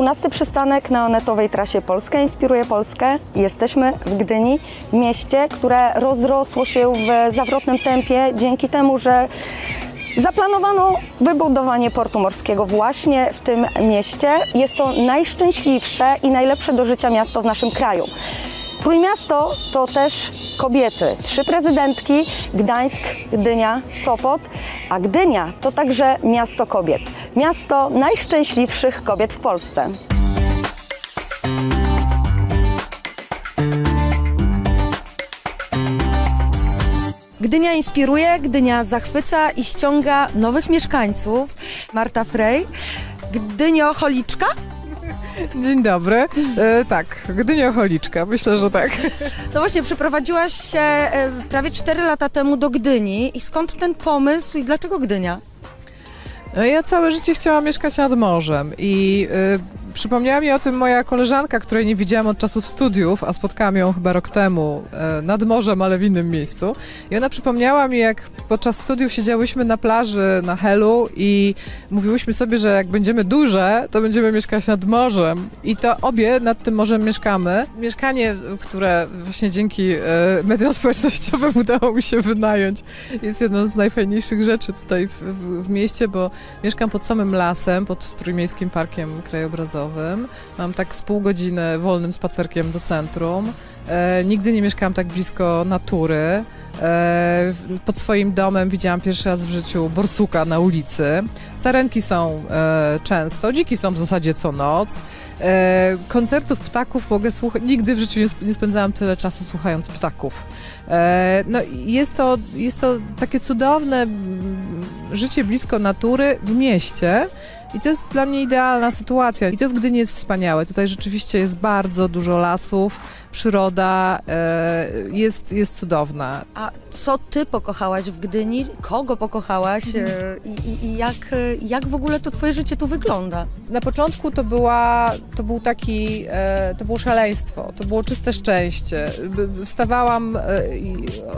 12 przystanek na onetowej trasie Polska inspiruje Polskę. Jesteśmy w Gdyni, mieście, które rozrosło się w zawrotnym tempie dzięki temu, że Zaplanowano wybudowanie portu morskiego właśnie w tym mieście. Jest to najszczęśliwsze i najlepsze do życia miasto w naszym kraju. Trójmiasto to też kobiety. Trzy prezydentki, Gdańsk, Gdynia, Sopot, a Gdynia to także miasto kobiet. Miasto najszczęśliwszych kobiet w Polsce. Gdynia inspiruje, Gdynia zachwyca i ściąga nowych mieszkańców. Marta Frey, Gdynio Choliczka. Dzień dobry. E, tak, Gdynia Choliczka, myślę, że tak. No właśnie, przeprowadziłaś się e, prawie 4 lata temu do Gdyni. I skąd ten pomysł i dlaczego Gdynia? Ja całe życie chciałam mieszkać nad morzem i y, przypomniała mi o tym moja koleżanka, której nie widziałam od czasów studiów, a spotkałam ją chyba rok temu e, nad morzem, ale w innym miejscu. I ona przypomniała mi, jak podczas studiów siedziałyśmy na plaży na Helu i mówiłyśmy sobie, że jak będziemy duże, to będziemy mieszkać nad morzem. I to obie nad tym morzem mieszkamy. Mieszkanie, które właśnie dzięki e, mediom społecznościowym udało mi się wynająć, jest jedną z najfajniejszych rzeczy tutaj w, w, w mieście, bo mieszkam pod samym lasem, pod Trójmiejskim Parkiem Krajobrazowym. Mam tak z pół godziny wolnym spacerkiem do centrum. E, nigdy nie mieszkałam tak blisko natury. E, pod swoim domem widziałam pierwszy raz w życiu borsuka na ulicy. Sarenki są e, często, dziki są w zasadzie co noc. E, koncertów ptaków mogę słuchać. Nigdy w życiu nie, sp- nie spędzałam tyle czasu słuchając ptaków. E, no jest to, jest to takie cudowne życie blisko natury w mieście. I to jest dla mnie idealna sytuacja. I to w Gdyni jest wspaniałe. Tutaj rzeczywiście jest bardzo dużo lasów, przyroda e, jest, jest cudowna. A co ty pokochałaś w Gdyni? Kogo pokochałaś? E, I, jak, e, jak w ogóle to twoje życie tu wygląda? Na początku to, była, to był taki, e, to było szaleństwo, to było czyste szczęście. Wstawałam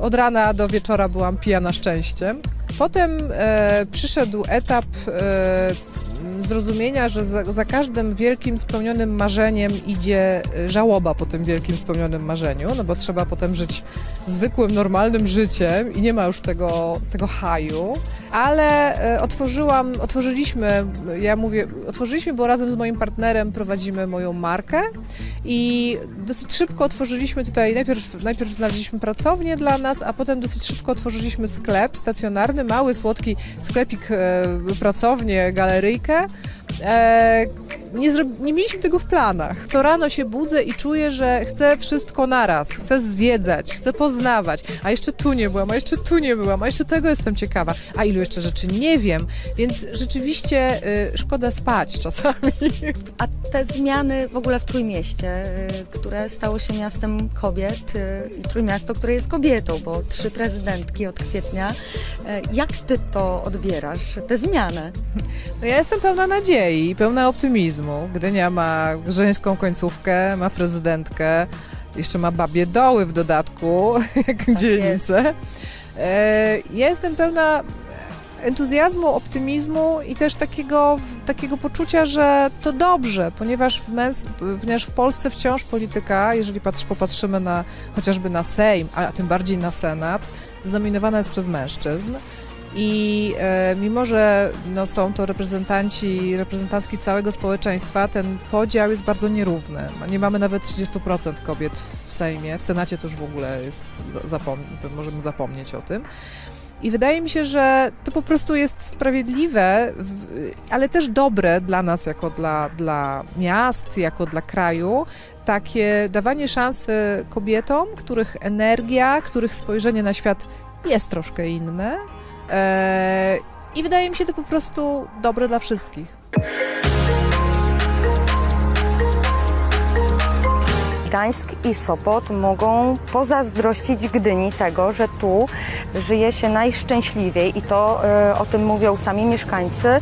od rana do wieczora byłam pijana szczęściem. Potem przyszedł etap zrozumienia, że za, za każdym wielkim spełnionym marzeniem idzie e, żałoba po tym wielkim spełnionym marzeniu, no bo trzeba potem żyć zwykłym, normalnym życiem i nie ma już tego, tego haju. Ale e, otworzyłam, otworzyliśmy, ja mówię, otworzyliśmy, bo razem z moim partnerem prowadzimy moją markę i dosyć szybko otworzyliśmy tutaj, najpierw, najpierw znaleźliśmy pracownię dla nas, a potem dosyć szybko otworzyliśmy sklep stacjonarny, mały, słodki sklepik, e, pracownię, galeryjkę. E, nie, nie mieliśmy tego w planach. Co rano się budzę i czuję, że chcę wszystko naraz. Chcę zwiedzać, chcę poznawać. A jeszcze tu nie byłam, a jeszcze tu nie byłam, a jeszcze tego jestem ciekawa. A ilu jeszcze rzeczy nie wiem. Więc rzeczywiście y, szkoda spać czasami. A te zmiany w ogóle w Trójmieście, e, które stało się miastem kobiet e, i Trójmiasto, które jest kobietą, bo trzy prezydentki od kwietnia. E, Jak ty to odbierasz, te zmiany? No ja jestem pełna nadziei, pełna optymizmu. Gdynia ma żeńską końcówkę, ma prezydentkę, jeszcze ma babie doły w dodatku, jak dzielnicę. E, Ja jestem pełna entuzjazmu, optymizmu i też takiego, takiego poczucia, że to dobrze, ponieważ w, męs- ponieważ w Polsce wciąż polityka, jeżeli patrz, popatrzymy na chociażby na Sejm, a tym bardziej na Senat, zdominowana jest przez mężczyzn. I e, mimo, że no, są to reprezentanci, reprezentantki całego społeczeństwa, ten podział jest bardzo nierówny. Nie mamy nawet 30% kobiet w Sejmie, w Senacie to już w ogóle jest, za- zapom- możemy zapomnieć o tym. I wydaje mi się, że to po prostu jest sprawiedliwe, ale też dobre dla nas, jako dla, dla miast, jako dla kraju, takie dawanie szansy kobietom, których energia, których spojrzenie na świat jest troszkę inne. E, I wydaje mi się to po prostu dobre dla wszystkich. Gdańsk i Sopot mogą pozazdrościć Gdyni tego, że tu żyje się najszczęśliwiej i to e, o tym mówią sami mieszkańcy.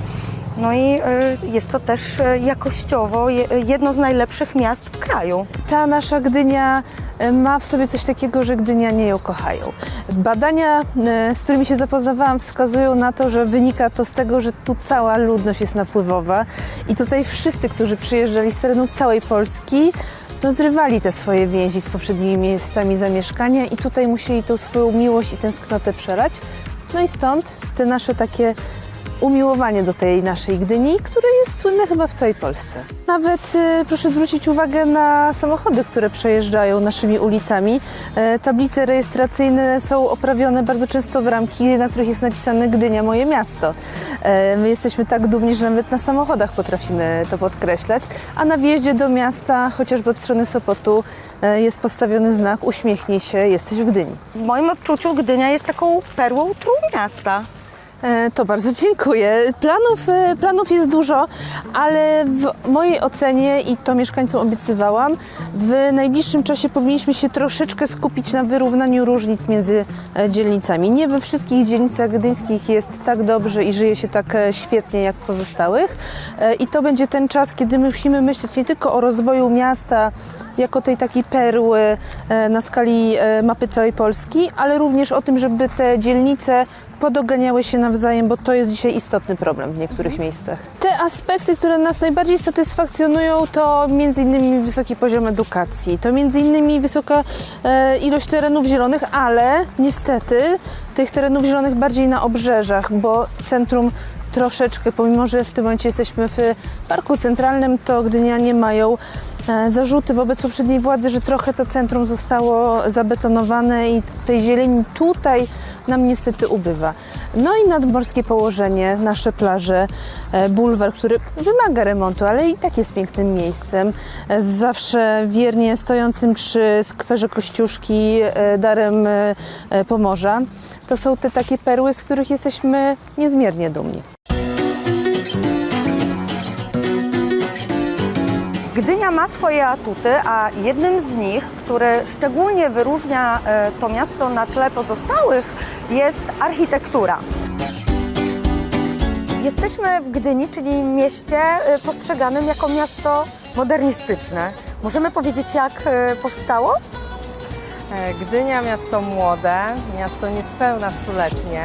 No i y, jest to też y, jakościowo je- jedno z najlepszych miast w kraju. Ta nasza Gdynia e, ma w sobie coś takiego, że Gdynianie ją kochają. Badania, e, z którymi się zapoznawałam, wskazują na to, że wynika to z tego, że tu cała ludność jest napływowa i tutaj wszyscy, którzy przyjeżdżali z terenu całej Polski, no zrywali te swoje więzi z poprzednimi miejscami zamieszkania i tutaj musieli tą swoją miłość i tęsknotę przerać. No i stąd te nasze takie umiłowanie do tej naszej Gdyni, które jest słynne chyba w całej Polsce. Nawet e, proszę zwrócić uwagę na samochody, które przejeżdżają naszymi ulicami. E, tablice rejestracyjne są oprawione bardzo często w ramki, na których jest napisane Gdynia, moje miasto. E, my jesteśmy tak dumni, że nawet na samochodach potrafimy to podkreślać, a na wjeździe do miasta, chociażby od strony Sopotu, e, jest postawiony znak uśmiechnij się, jesteś w Gdyni. W moim odczuciu Gdynia jest taką perłą Trójmiasta. E, To bardzo dziękuję. Planów, e, planów jest dużo, ale w mojej ocenie, i to mieszkańcom obiecywałam, w najbliższym czasie powinniśmy się troszeczkę skupić na wyrównaniu różnic między e, dzielnicami. Nie we wszystkich dzielnicach gdyńskich jest tak dobrze i żyje się tak świetnie jak w pozostałych. I to będzie ten czas, kiedy musimy myśleć nie tylko o rozwoju miasta jako tej takiej perły na skali mapy całej Polski, ale również o tym, żeby te dzielnice podoganiały się nawzajem, bo to jest dzisiaj istotny problem w niektórych miejscach. Te aspekty, które nas najbardziej satysfakcjonują, to innymi wysoki poziom edukacji, to innymi wysoka e, ilość terenów zielonych, ale niestety tych terenów zielonych bardziej na obrzeżach, bo centrum troszeczkę, pomimo że w tym momencie jesteśmy w parku centralnym, to Gdynianie mają zarzuty wobec poprzedniej władzy, że trochę to centrum zostało zabetonowane i tej zieleni tutaj nam niestety ubywa. No i nadmorskie położenie, nasze plaże, e, bulwar, który wymaga remontu, ale i tak jest pięknym miejscem. E, Zawsze wiernie stojącym przy skwerze Kościuszki, e, darem Pomorza. To są te takie perły, z których jesteśmy niezmiernie dumni. Gdynia ma swoje atuty, a jednym z nich, który szczególnie wyróżnia e, to miasto na tle pozostałych, jest architektura. Jesteśmy w Gdyni, czyli mieście e, postrzeganym jako miasto modernistyczne. Możemy powiedzieć, jak e, powstało? Gdynia miasto młode, miasto niespełna stuletnie,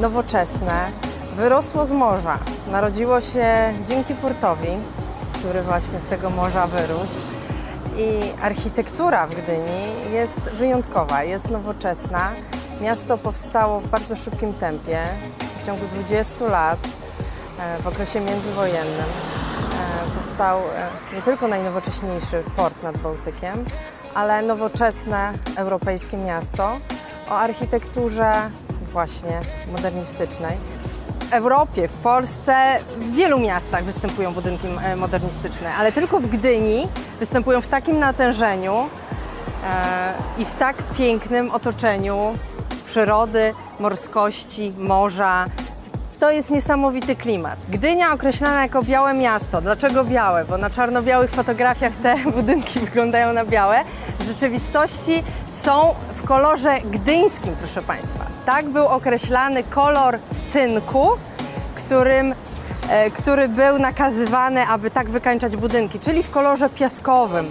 nowoczesne, wyrosło z morza. Narodziło się dzięki portowi, który właśnie z tego morza wyrósł. I architektura w Gdyni jest wyjątkowa, jest nowoczesna. Miasto powstało w bardzo szybkim tempie, w ciągu 20 lat, e, w okresie międzywojennym. E, Powstał e, nie tylko najnowocześniejszy port nad Bałtykiem, ale nowoczesne europejskie miasto o architekturze właśnie modernistycznej. Europie, w Polsce, w wielu miastach występują budynki e, modernistyczne, ale tylko w Gdyni występują w takim natężeniu e, i w tak pięknym otoczeniu przyrody, morskości, morza. To jest niesamowity klimat. Gdynia określana jako białe miasto. Dlaczego białe? Bo na czarno-białych fotografiach te budynki wyglądają na białe. W rzeczywistości są w kolorze gdyńskim, proszę Państwa. Tak był określany kolor tynku, którym e, który był nakazywany, aby tak wykańczać budynki, czyli w kolorze piaskowym.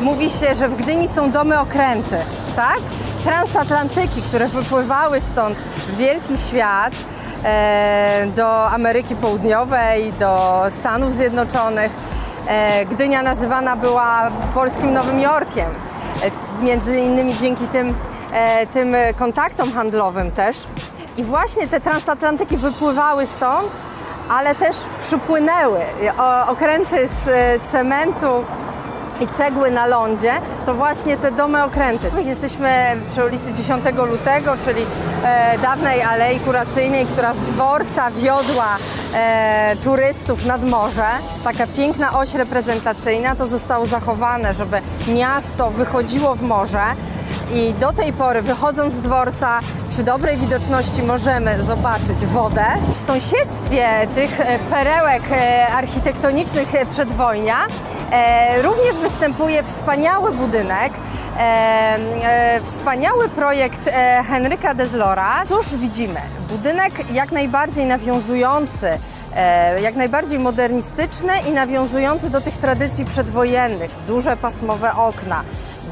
Mówi się, że w Gdyni są domy okręty, tak? Transatlantyki, które wypływały stąd w wielki świat e, do Ameryki Południowej, do Stanów Zjednoczonych. E, Gdynia nazywana była polskim Nowym Jorkiem, między innymi dzięki tym, e, tym kontaktom handlowym też. I właśnie te transatlantyki wypływały stąd, ale też przypłynęły. Okręty z e, cementu i cegły na lądzie, to właśnie te domy okręty. Jesteśmy przy ulicy 10 lutego, czyli e, dawnej alei kuracyjnej, która z dworca wiodła e, turystów nad morze. Taka piękna oś reprezentacyjna, to zostało zachowane, żeby miasto wychodziło w morze. I do tej pory, wychodząc z dworca, przy dobrej widoczności możemy zobaczyć wodę. W sąsiedztwie tych e, perełek e, architektonicznych e, przedwojnia również występuje wspaniały budynek E, e, wspaniały projekt e, Henryka Dezlora. Cóż widzimy? Budynek jak najbardziej nawiązujący, e, jak najbardziej modernistyczny i nawiązujący do tych tradycji przedwojennych. Duże pasmowe okna,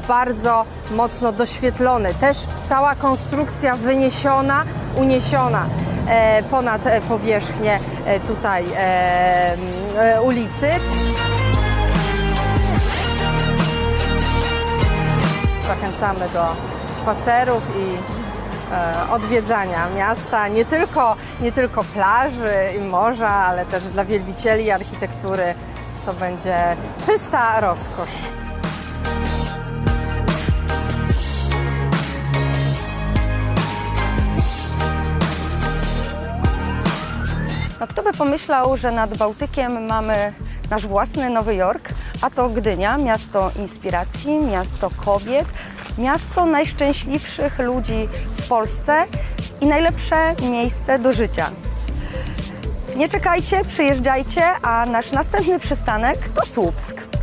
bardzo mocno doświetlony. Też cała konstrukcja wyniesiona, uniesiona e, ponad e, powierzchnię e, tutaj e, e, ulicy. Zachęcamy do spacerów i e, odwiedzania miasta, nie tylko, nie tylko plaży i morza, ale też dla wielbicieli architektury to będzie czysta rozkosz. No kto by pomyślał, że nad Bałtykiem mamy nasz własny Nowy Jork, a to Gdynia, miasto inspiracji, miasto kobiet, miasto najszczęśliwszych ludzi w Polsce i najlepsze miejsce do życia. Nie czekajcie, przyjeżdżajcie, a nasz następny przystanek to Słupsk.